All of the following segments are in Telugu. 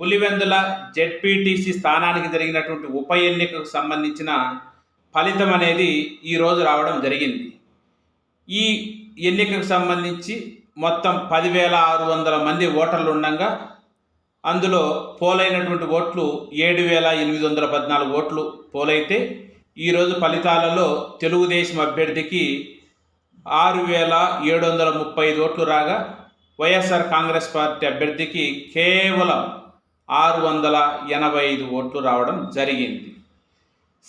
పులివెందుల జెడ్పీటీసీ స్థానానికి జరిగినటువంటి ఉప ఎన్నికకు సంబంధించిన ఫలితం అనేది ఈరోజు రావడం జరిగింది. ఈ ఎన్నికకు సంబంధించి మొత్తం పదివేల ఆరు వందల మంది ఓటర్లు ఉండగా అందులో పోలైనటువంటి ఓట్లు ఏడు వేల ఎనిమిది వందల పద్నాలుగు ఓట్లు పోలైతే ఈరోజు ఫలితాలలో తెలుగుదేశం అభ్యర్థికి ఆరు వేల ఏడు వందల ముప్పై ఐదు ఓట్లు రాగా వైఎస్ఆర్ కాంగ్రెస్ పార్టీ అభ్యర్థికి కేవలం ఆరు వందల ఎనభై ఐదు ఓట్లు రావడం జరిగింది.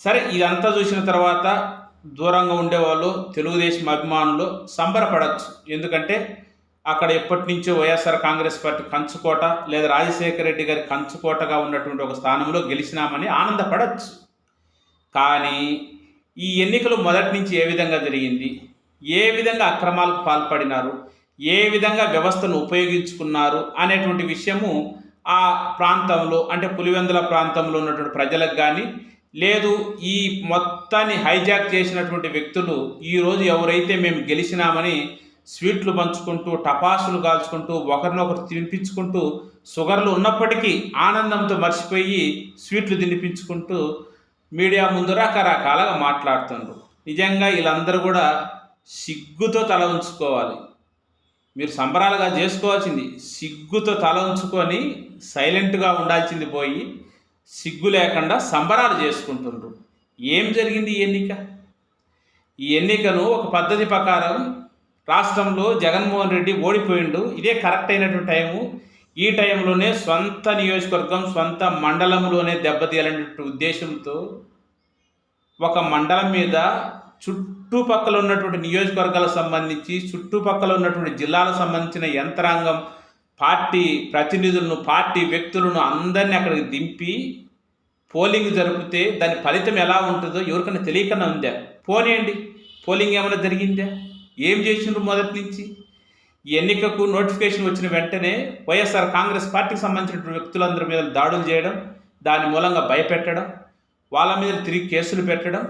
సరే ఇదంతా చూసిన తర్వాత దూరంగా ఉండేవాళ్ళు తెలుగుదేశం అభిమానులు సంబరపడచ్చు. ఎందుకంటే అక్కడ ఎప్పటి నుంచో వైఎస్ఆర్ కాంగ్రెస్ పార్టీ కంచుకోట లేదా రాజశేఖర రెడ్డి గారి కంచుకోటగా ఉన్నటువంటి ఒక స్థానంలో గెలిచినామని ఆనందపడచ్చు. కానీ ఈ ఎన్నికలు మొదటి నుంచి ఏ విధంగా జరిగింది? ఏ విధంగా అక్రమాలకు పాల్పడినారు? ఏ విధంగా వ్యవస్థను ఉపయోగించుకున్నారు? అనేటువంటి విషయము ఆ ప్రాంతంలో అంటే పులివెందుల ప్రాంతంలో ఉన్నటువంటి ప్రజలకు కానీ లేదు ఈ మొత్తాన్ని హైజాక్ చేసినటువంటి వ్యక్తులు ఈరోజు ఎవరైతే మేము గెలిచినామని స్వీట్లు పంచుకుంటూ టపాసులు కాల్చుకుంటూ ఒకరినొకరు తినిపించుకుంటూ షుగర్లు ఉన్నప్పటికీ ఆనందంతో మర్చిపోయి స్వీట్లు తినిపించుకుంటూ మీడియా ముందు రకరకాలుగా మాట్లాడుతుండ్రు. నిజంగా వీళ్ళందరూ కూడా సిగ్గుతో తల ఉంచుకోవాలి. మీరు సంబరాలుగా చేసుకోవాల్సింది సిగ్గుతో తల ఉంచుకొని సైలెంట్గా ఉండాల్సింది పోయి సిగ్గు లేకుండా సంబరాలు చేసుకుంటుండ్రు. ఏం జరిగింది ఈ ఎన్నిక? ఈ ఎన్నికను ఒక పద్ధతి ప్రకారం రాష్ట్రంలో జగన్మోహన్ రెడ్డి ఓడిపోయిండు. ఇదే కరెక్ట్ అయినటువంటి టైము. ఈ టైంలోనే సొంత నియోజకవర్గం సొంత మండలంలోనే దెబ్బతీయాలనే ఉద్దేశంతో ఒక మండలం మీద చుట్టుపక్కల ఉన్నటువంటి నియోజకవర్గాలకు సంబంధించి చుట్టుపక్కల ఉన్నటువంటి జిల్లాలకు సంబంధించిన యంత్రాంగం పార్టీ ప్రతినిధులను పార్టీ వ్యక్తులను అందరినీ అక్కడికి దింపి పోలింగ్ జరిపితే దాని ఫలితం ఎలా ఉంటుందో ఎవరికైనా తెలియకుండా ఉందా? పోనీయండి. పోలింగ్ ఏమైనా జరిగిందా? ఏం చేసిండ్రు మొదటి నుంచి? ఈ ఎన్నికకు నోటిఫికేషన్ వచ్చిన వెంటనే వైఎస్ఆర్ కాంగ్రెస్ పార్టీకి సంబంధించినటువంటి వ్యక్తులందరి మీద దాడులు చేయడం దాని మూలంగా భయపెట్టడం వాళ్ళ మీద తిరిగి కేసులు పెట్టడం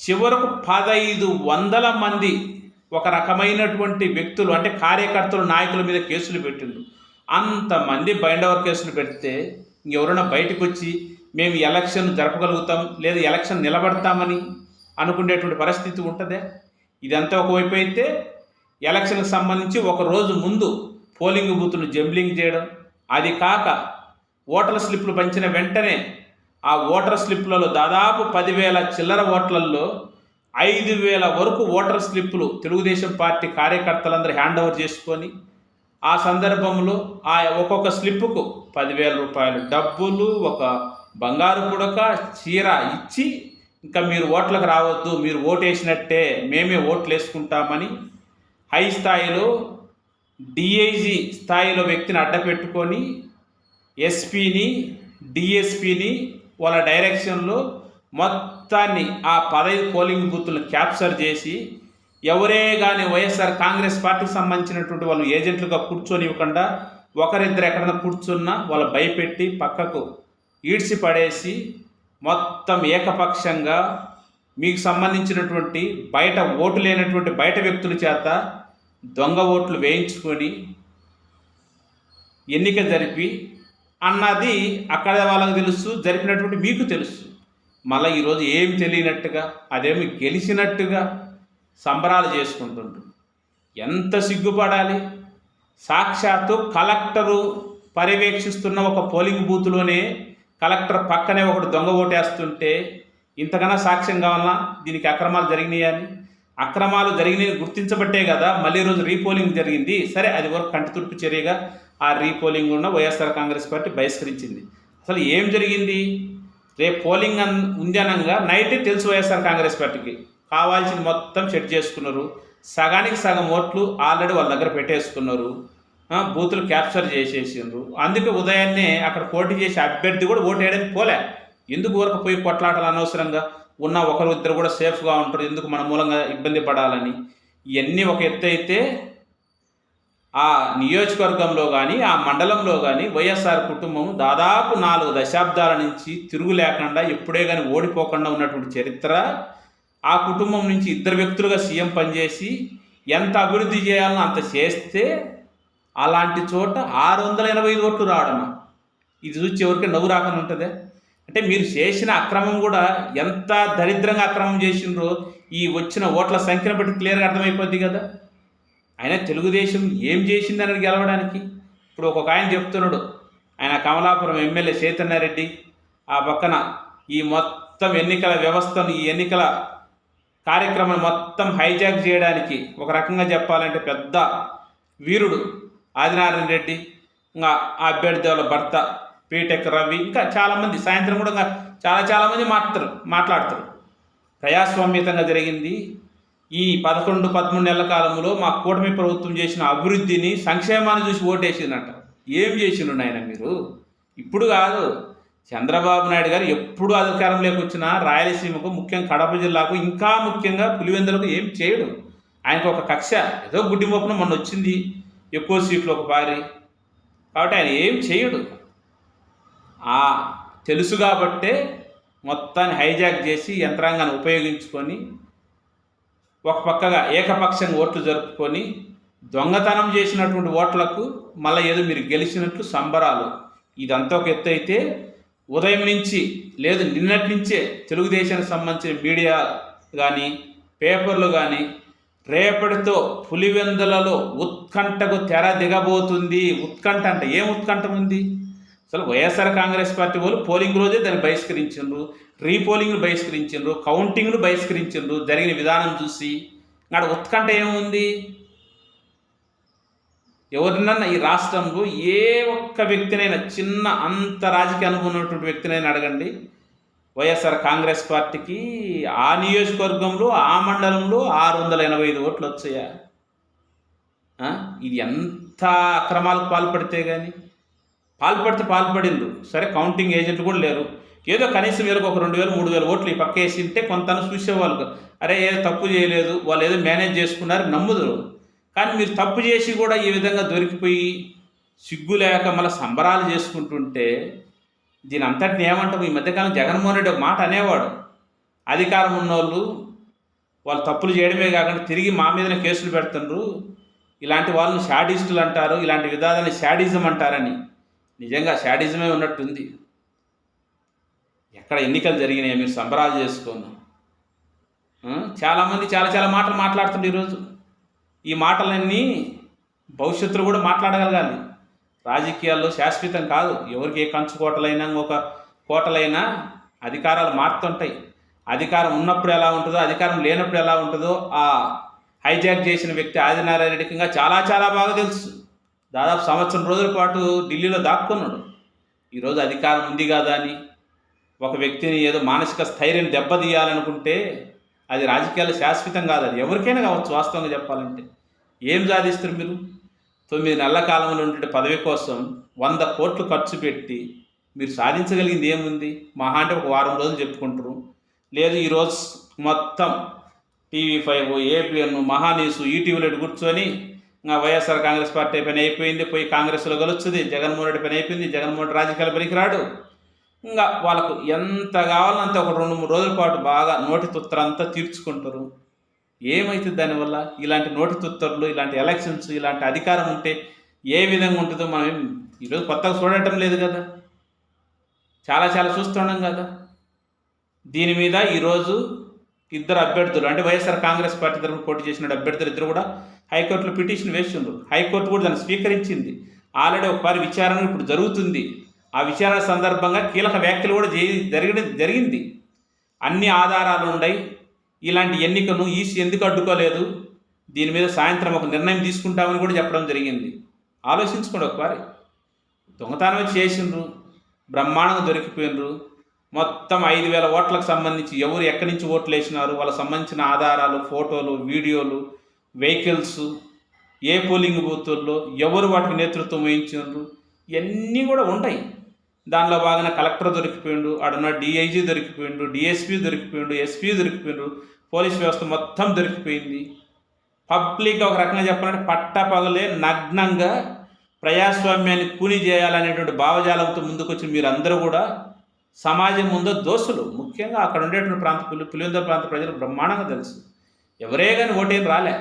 చివరకు పదైదు వందల మంది ఒక రకమైనటువంటి వ్యక్తులు అంటే కార్యకర్తలు నాయకుల మీద కేసులు పెట్టిండు అంతమంది బైండవర్ కేసులు పెడితే ఇంకెవరైనా బయటకు వచ్చి మేము ఎలక్షన్ జరపగలుగుతాం లేదా ఎలక్షన్ నిలబడతామని అనుకునేటువంటి పరిస్థితి ఉంటుందే? ఇదంతా ఒకవైపు అయితే ఎలక్షన్కి సంబంధించి ఒక రోజు ముందు పోలింగ్ బూత్ను జంబ్లింగ్ చేయడం అది కాక ఓటర్ల స్లిప్లు పంచిన వెంటనే ఆ ఓటర్ స్లిప్లలో దాదాపు పదివేల చిల్లర ఓట్లల్లో ఐదు వేల వరకు ఓటర్ స్లిప్పులు తెలుగుదేశం పార్టీ కార్యకర్తలందరూ హ్యాండ్ ఓవర్ చేసుకొని ఆ సందర్భంలో ఆ ఒక్కొక్క స్లిప్పుకు పదివేల రూపాయలు డబ్బులు ఒక బంగారు పుడక చీర ఇచ్చి ఇంకా మీరు ఓట్లకు రావద్దు మీరు ఓటేసినట్టే వేసినట్టే మేమే ఓట్లు వేసుకుంటామని హై స్థాయిలో డిఐజీ స్థాయిలో వ్యక్తిని అడ్డపెట్టుకొని ఎస్పీని డిఎస్పిని వాళ్ళ డైరెక్షన్లో మొత్తాన్ని ఆ పదహైదు పోలింగ్ బూత్లు క్యాప్చర్ చేసి ఎవరే కానీ వైఎస్ఆర్ కాంగ్రెస్ పార్టీకి సంబంధించినటువంటి వాళ్ళు ఏజెంట్లుగా కూర్చొని ఇవ్వకుండా ఒకరిద్దరు ఎక్కడైనా కూర్చున్నా వాళ్ళు భయపెట్టి పక్కకు ఈడ్చి పడేసి మొత్తం ఏకపక్షంగా మీకు సంబంధించినటువంటి బయట ఓటు లేనటువంటి బయట వ్యక్తుల చేత దొంగ ఓట్లు వేయించుకొని ఎన్నిక జరిపి అన్నది అక్కడ వాళ్ళకి తెలుసు జరిపినటువంటి మీకు తెలుసు. మళ్ళీ ఈరోజు ఏం తెలియనట్టుగా అదేమి గెలిచినట్టుగా సంబరాలు చేసుకుంటుండ్రు. ఎంత సిగ్గుపడాలి? సాక్షాత్తు కలెక్టరు పర్యవేక్షిస్తున్న ఒక పోలింగ్ బూత్లోనే కలెక్టర్ పక్కనే ఒకడు దొంగ ఓటేస్తుంటే ఇంతకన్నా సాక్ష్యం కావాలన్నా దీనికి అక్రమాలు జరిగినాయని అక్రమాలు జరిగినాయి గుర్తించబట్టే కదా మళ్ళీ రోజు రీపోలింగ్ జరిగింది. సరే అది వరకు కంటితుర్పు చర్యగా ఆ రీపోలింగ్ ఉన్న వైఎస్ఆర్ కాంగ్రెస్ పార్టీ బహిష్కరించింది. అసలు ఏం జరిగింది? రేపు పోలింగ్ అన్ ఉంది అనగా నైట్ తెలుసు వైఎస్ఆర్ కాంగ్రెస్ పార్టీకి. కావాల్సింది మొత్తం సెట్ చేసుకున్నారు. సగానికి సగం ఓట్లు ఆల్రెడీ వాళ్ళ దగ్గర పెట్టేసుకున్నారు. బూతులు క్యాప్చర్ చేసేసిండ్రు. అందుకే ఉదయాన్నే అక్కడ పోటీ చేసే అభ్యర్థి కూడా ఓటు వేయడానికి పోలే. ఎందుకు ఊరకు పోయి కొట్లాటలు అనవసరంగా? ఉన్న ఒకరు ఇద్దరు కూడా సేఫ్గా ఉంటారు. ఎందుకు మన మూలంగా ఇబ్బంది పడాలని? ఇవన్నీ ఒక ఎత్తు అయితే ఆ నియోజకవర్గంలో కానీ ఆ మండలంలో కానీ వైఎస్ఆర్ కుటుంబం దాదాపు నాలుగు దశాబ్దాల నుంచి తిరుగు లేకుండా ఎప్పుడే కానీ ఓడిపోకుండా ఉన్నటువంటి చరిత్ర ఆ కుటుంబం నుంచి ఇద్దరు వ్యక్తులుగా సీఎం పనిచేసి ఎంత అభివృద్ధి చేయాలనో అంత చేస్తే అలాంటి చోట ఆరు వందల ఎనభై ఐదు ఓట్లు రావడమా? ఇది చూసి ఎవరికి నవ్వు రాకుండా ఉంటుంది. అంటే మీరు చేసిన అక్రమం కూడా ఎంత దరిద్రంగా అక్రమం చేసిండ్రో ఈ వచ్చిన ఓట్ల సంఖ్యను బట్టి క్లియర్గా అర్థమైపోద్ది కదా. ఆయన తెలుగుదేశం ఏం చేసిందని గెలవడానికి? ఇప్పుడు ఒక్కొక్క ఆయన చెప్తున్నాడు. ఆయన కమలాపురం ఎమ్మెల్యే చైతన్యారెడ్డి ఆ పక్కన ఈ మొత్తం ఎన్నికల వ్యవస్థను ఈ ఎన్నికల కార్యక్రమం మొత్తం హైజాక్ చేయడానికి ఒక రకంగా చెప్పాలంటే పెద్ద వీరుడు ఆదినారాయణ రెడ్డి ఇంకా ఆ అభ్యర్థి వాళ్ళ భర్త పీటెక్ రవి ఇంకా చాలామంది సాయంత్రం కూడా ఇంకా చాలా చాలామంది మాట్లాడతారు. మాట్లాడతారు. ప్రజాస్వామ్యతంగా జరిగింది. ఈ పదకొండు పదమూడు నెలల కాలంలో మా కూటమి ప్రభుత్వం చేసిన అభివృద్ధిని సంక్షేమాన్ని చూసి ఓటేసిందంట. ఏం చేసిండు నాయన మీరు? ఇప్పుడు కాదు. చంద్రబాబు నాయుడు గారు ఎప్పుడు అధికారంలోకి వచ్చినా రాయలసీమకు ముఖ్యంగా కడప జిల్లాకు ఇంకా ముఖ్యంగా పులివెందులకు ఏం చేయడు. ఆయనకు ఒక కక్ష ఏదో గుడ్డి మొక్కన మొన్న వచ్చింది. ఎక్కువ సీట్లు ఒక పారి. కాబట్టి ఆయన ఏం చేయడు. ఆ తెలుసు కాబట్టే మొత్తాన్ని హైజాక్ చేసి యంత్రాంగాన్ని ఉపయోగించుకొని ఒక పక్కగా ఏకపక్షంగా ఓట్లు జరుపుకొని దొంగతనం చేసినటువంటి ఓట్లకు మళ్ళీ ఏదో మీరు గెలిచినట్లు సంబరాలు. ఇదంతా ఒక ఎత్తు అయితే ఉదయం నుంచి లేదు నిన్నటి నుంచే తెలుగుదేశానికి సంబంధించిన మీడియా కానీ పేపర్లు కానీ రేపటితో పులివెందులలో ఉత్కంఠకు తెర దిగబోతుంది. ఉత్కంఠ అంటే ఏం ఉత్కంఠ ఉంది? అసలు వైఎస్ఆర్ కాంగ్రెస్ పార్టీ వాళ్ళు పోలింగ్ రోజే దాన్ని బహిష్కరించారు రీపోలింగ్ను బహిష్కరించిండ్రు కౌంటింగ్ను బహిష్కరించిండ్రు జరిగిన విధానం చూసి నాడు ఉత్కంఠ ఏముంది? ఎవరినన్నా ఈ రాష్ట్రంలో ఏ ఒక్క వ్యక్తినైనా చిన్న అంత రాజకీయ అనుభవం ఉన్నటువంటి వ్యక్తినైనా అడగండి. వైఎస్ఆర్ కాంగ్రెస్ పార్టీకి ఆ నియోజకవర్గంలో ఆ మండలంలో ఆరు వందల ఎనభై ఐదు ఓట్లు వచ్చాయా? ఇది ఎంత అక్రమాలకు పాల్పడితే కానీ పాల్పడితే పాల్పడిండ్రు. సరే కౌంటింగ్ ఏజెంట్ కూడా లేరు. ఏదో కనీసం వేలకు ఒక రెండు వేలు మూడు వేలు ఓట్లు ఈ పక్క వేసింటే కొంత చూసేవాళ్ళు అరే ఏదో తప్పు చేయలేదు వాళ్ళు ఏదో మేనేజ్ చేసుకున్నారు నమ్ముదురు కానీ మీరు తప్పు చేసి కూడా ఈ విధంగా దొరికిపోయి సిగ్గు లేక మళ్ళీ సంబరాలు చేసుకుంటుంటే దీని అంతటిని ఏమంటాం ఈ మధ్యకాలం జగన్మోహన్ రెడ్డి ఒక మాట అనేవాడు. అధికారం ఉన్నోళ్ళు వాళ్ళు తప్పులు చేయడమే కాకుండా తిరిగి మా మీదనే కేసులు పెడుతుండ్రు. ఇలాంటి వాళ్ళని షాడిస్టులు అంటారు ఇలాంటి విధానాన్ని షాడిజం అంటారని. నిజంగా షాడిజమే ఉన్నట్టుంది. ఎక్కడ ఎన్నికలు జరిగినాయి మీరు సంబరాలు చేసుకోను చాలామంది చాలా చాలా మాటలు మాట్లాడుతుండే ఈరోజు. ఈ మాటలన్నీ భవిష్యత్తులో కూడా మాట్లాడగలగాలి. రాజకీయాల్లో శాశ్వతం కాదు. ఎవరికి ఏ కంచుకోటలైనా ఒక కోటలైనా అధికారాలు మారుతుంటాయి. అధికారం ఉన్నప్పుడు ఎలా ఉంటుందో అధికారం లేనప్పుడు ఎలా ఉంటుందో ఆ హైజాక్ చేసిన వ్యక్తి ఆదినారాయణ రెడ్డికి ఇంకా చాలా చాలా బాగా తెలుసు. దాదాపు సంవత్సరం రోజుల పాటు ఢిల్లీలో దాక్కున్నాడు. ఈరోజు అధికారం ఉంది కదా అని ఒక వ్యక్తిని ఏదో మానసిక స్థైర్యం దెబ్బతీయాలనుకుంటే అది రాజకీయాలు శాశ్వతం కాదు అది ఎవరికైనా కావచ్చు వాస్తవంగా చెప్పాలంటే. ఏం సాధిస్తారు మీరు? తొమ్మిది నెలల కాలంలో ఉండే పదవి కోసం వంద కోట్లు ఖర్చు పెట్టి మీరు సాధించగలిగింది ఏముంది? మహా అంటే ఒక వారం రోజులు చెప్పుకుంటారు. లేదు ఈరోజు మొత్తం టీవీ ఫైవ్ ఏపీఎన్ మహానీసు ఈటీవీలో కూర్చొని ఇంకా వైఎస్ఆర్ కాంగ్రెస్ పార్టీ పని అయిపోయింది పోయి కాంగ్రెస్లో కలుస్తుంది జగన్మోహన్ రెడ్డి పని అయిపోయింది జగన్మోహన్ రాజకీయాల పనికి రాడు ఇంకా వాళ్ళకు ఎంత కావాలంత ఒక రెండు మూడు రోజుల పాటు బాగా నోటి తుత్తరంతా తీర్చుకుంటారు. ఏమవుతుంది దానివల్ల ఇలాంటి నోటి తుత్తరులు ఇలాంటి ఎలక్షన్స్ ఇలాంటి అధికారం ఉంటే ఏ విధంగా ఉంటుందో మనం ఈరోజు కొత్తగా చూడటం లేదు కదా. చాలా చాలా చూస్తున్నాం కదా. దీని మీద ఈరోజు ఇద్దరు అభ్యర్థులు అంటే వైఎస్ఆర్ కాంగ్రెస్ పార్టీ తరఫున పోటీ చేసిన అభ్యర్థులు ఇద్దరు కూడా హైకోర్టులో పిటిషన్ వేసిండ్రు. హైకోర్టు కూడా దాన్ని స్వీకరించింది. ఆల్రెడీ ఒకసారి విచారణ ఇప్పుడు జరుగుతుంది. ఆ విచారణ సందర్భంగా కీలక వ్యాఖ్యలు కూడా జరిగిన జరిగింది. అన్ని ఆధారాలు ఉన్నాయి ఇలాంటి ఎన్నికను ఈసీ ఎందుకు అడ్డుకోలేదు? దీని మీద సాయంత్రం ఒక నిర్ణయం తీసుకుంటామని కూడా చెప్పడం జరిగింది. ఆలోచించుకోండి ఒకసారి. దొంగతనం చేసిండ్రు. బ్రహ్మాండంగా దొరికిపోయినరు మొత్తం ఐదు వేల ఓట్లకు సంబంధించి ఎవరు ఎక్కడి నుంచి ఓట్లు వేసినారు? వాళ్ళకి సంబంధించిన ఆధారాలు ఫోటోలు వీడియోలు వెహికల్స్ ఏ పోలింగ్ బూతుల్లో ఎవరు వాటికి నేతృత్వం వహించారు ఇవన్నీ కూడా ఉంటాయి. దానిలో భాగంగా కలెక్టర్ దొరికిపోయిండు ఆడున్న డిఐజీ దొరికిపోయిండు డిఎస్పీ దొరికిపోయిండు ఎస్పీ దొరికిపోయిండు పోలీస్ వ్యవస్థ మొత్తం దొరికిపోయింది. పబ్లిక్ ఒక రకంగా చెప్పాలంటే పట్టపగలే నగ్నంగా ప్రజాస్వామ్యాన్ని కూని చేయాలనేటువంటి భావజాలంతో ముందుకొచ్చిన మీరందరూ కూడా సమాజం ముందు దోషులు ముఖ్యంగా అక్కడ ఉండేటువంటి ప్రాంత పులి పులివెందుల ప్రాంత ప్రజలు బ్రహ్మాండంగా తెలుసు. ఎవరే కానీ ఓటేం రాలే.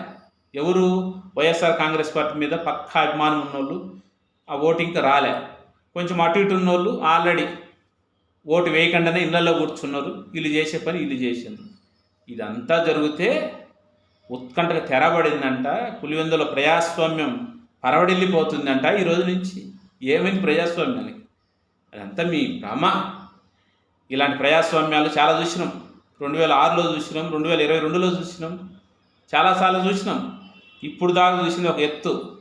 ఎవరు వైఎస్ఆర్ కాంగ్రెస్ పార్టీ మీద పక్కా అభిమానం ఉన్నోళ్ళు ఆ ఓటింగ్కి రాలే. కొంచెం అటు ఇటు ఉన్నోళ్ళు ఆల్రెడీ ఓటు వేయకుండానే ఇళ్ళలో కూర్చున్నారు. వీళ్ళు చేసే పని వీళ్ళు చేసిండ్రు. ఇదంతా జరిగితే ఉత్కంఠకు తెరబడిందంట పులివెందుల ప్రజాస్వామ్యం పరవడిల్లిపోతుందంట ఈ రోజు నుంచి. ఏమైంది ప్రజాస్వామ్యానికి? అదంతా మీ భ్రమ. ఇలాంటి ప్రజాస్వామ్యాలు చాలా చూసినాం. రెండు వేల ఆరులో చూసినాం రెండు వేల ఇరవై రెండులో చూసినాం. చాలాసార్లు చూసినాం. ఇప్పుడు దాకా చూసింది ఒక ఎత్తు.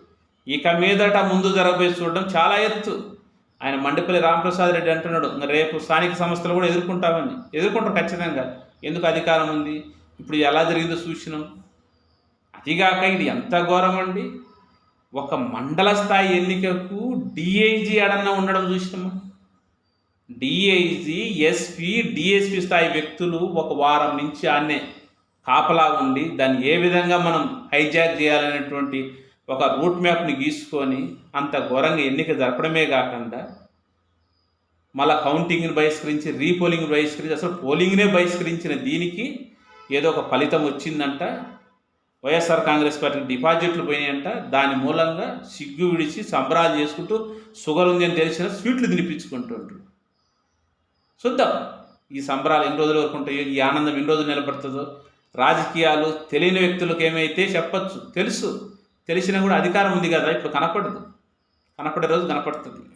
ఇక మీదట ముందు జరగబోయి చూడడం చాలా ఎత్తు. ఆయన మండిపల్లి రామప్రసాద్ రెడ్డి అంటున్నాడు రేపు స్థానిక సంస్థలు కూడా ఎదుర్కొంటామని. ఎదుర్కొంటారు ఖచ్చితంగా. ఎందుకు అధికారం ఉంది? ఇప్పుడు ఎలా జరిగిందో చూసినాం అదిగాక ఇది ఎంత ఘోరం అండి? ఒక మండల స్థాయి ఎన్నికకు డిఐజీ అడన్న ఉండడం చూసినామా? డిఐజీ ఎస్పీ డిఎస్పి స్థాయి వ్యక్తులు ఒక వారం నుంచి ఆన్నే కాపలా ఉండి దాన్ని ఏ విధంగా మనం హైజాక్ చేయాలనేటువంటి ఒక రూట్ మ్యాప్ని గీసుకొని అంత ఘోరంగా ఎన్నిక జరపడమే కాకుండా మళ్ళా కౌంటింగ్ని బహిష్కరించి రీపోలింగ్ బహిష్కరించి అసలు పోలింగ్నే బహిష్కరించిన దీనికి ఏదో ఒక ఫలితం వచ్చిందంట. వైఎస్ఆర్ కాంగ్రెస్ పార్టీకి డిపాజిట్లు పోయినాయంట. దాని మూలంగా సిగ్గు విడిచి సంబరాలు చేసుకుంటూ షుగర్ ఉంది అని తెలిసిన స్వీట్లు తినిపించుకుంటుంటారు చూద్దాం ఈ సంబరాలు ఎన్ని రోజుల వరకు ఉంటాయో ఈ ఆనందం ఎన్ని రోజులు నిలబడుతుందో. రాజకీయాలు తెలియని వ్యక్తులకు ఏమైతే చెప్పచ్చు తెలుసు. తెలిసినా కూడా అధికారం ఉంది కదా? ఇప్పుడు కనపడదు. కనపడే రోజు కనపడుతుంది.